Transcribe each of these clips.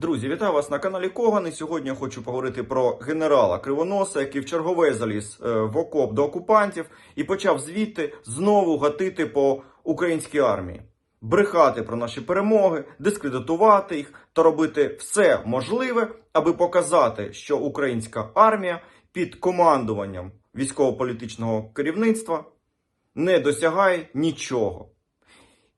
Друзі, вітаю вас на каналі Коган. І сьогодні я хочу поговорити про генерала Кривоноса, який в чергове заліз е, в окоп до окупантів і почав звідти знову гатити по українській армії, брехати про наші перемоги, дискредитувати їх та робити все можливе, аби показати, що українська армія під командуванням військово-політичного керівництва не досягає нічого.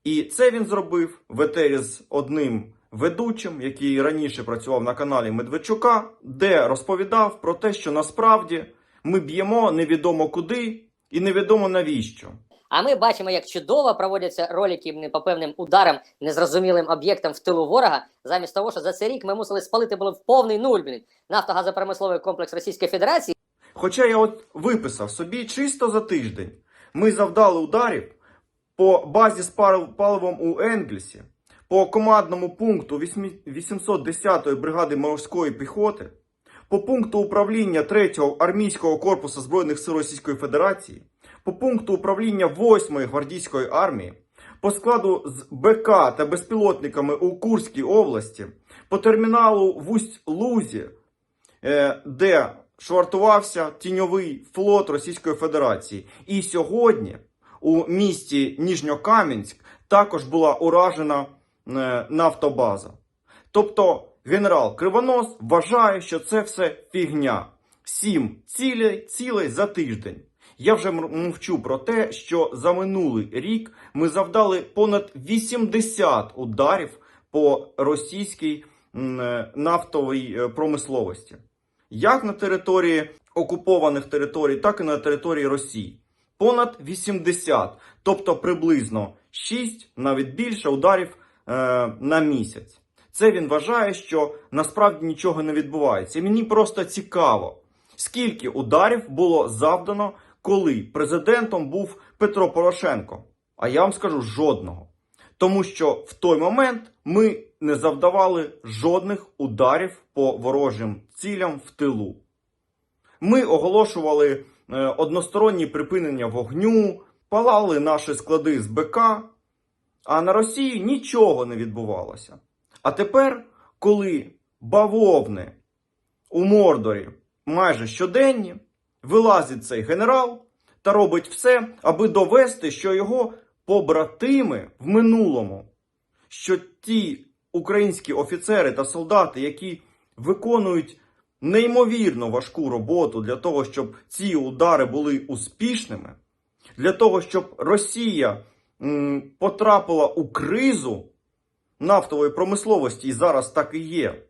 І це він зробив в етері з одним ведучим, який раніше працював на каналі Медведчука, де розповідав про те, що насправді ми б'ємо невідомо куди і невідомо навіщо. А ми бачимо, як чудово проводяться ролики по певним ударам, незрозумілим об'єктам в тилу ворога, замість того, що за цей рік ми мусили спалити було в повний нуль блін, нафтогазопромисловий комплекс Російської Федерації. Хоча я от виписав собі чисто за тиждень, ми завдали ударів по базі з паливом у Енгельсі, по командному пункту 810-ї бригади морської піхоти, по пункту управління 3-го армійського корпусу Збройних сил Російської Федерації, по пункту управління 8-ї гвардійської армії, по складу з БК та безпілотниками у Курській області, по терміналу в Усть-Лузі, е, де швартувався тіньовий флот Російської Федерації. І сьогодні у місті Ніжньокам'янськ також була уражена нафтобаза. Тобто генерал Кривонос вважає, що це все фігня. Сім цілей, цілей за тиждень. Я вже мовчу про те, що за минулий рік ми завдали понад 80 ударів по російській е, нафтовій е, промисловості. Як на території окупованих територій, так і на території Росії. Понад 80, тобто приблизно 6, навіть більше ударів е, на місяць. Це він вважає, що насправді нічого не відбувається. І мені просто цікаво, скільки ударів було завдано, коли президентом був Петро Порошенко. А я вам скажу жодного. Тому що в той момент ми не завдавали жодних ударів по ворожим цілям в тилу. Ми оголошували е, односторонні припинення вогню, палали наші склади з БК, а на Росії нічого не відбувалося. А тепер, коли бавовни у Мордорі майже щоденні, вилазить цей генерал та робить все, аби довести, що його побратими в минулому, що ті українські офіцери та солдати, які виконують неймовірно важку роботу для того, щоб ці удари були успішними, для того, щоб Росія потрапила у кризу нафтової промисловості, і зараз так і є.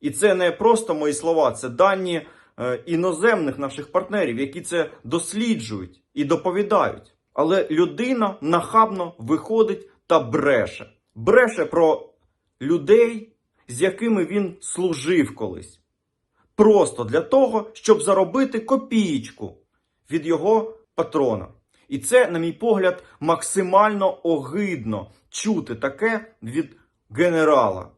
І це не просто мої слова, це дані е, іноземних наших партнерів, які це досліджують і доповідають. Але людина нахабно виходить та бреше. Бреше про людей, з якими він служив колись. Просто для того, щоб заробити копієчку від його патрона. І це, на мій погляд, максимально огидно чути таке від генерала.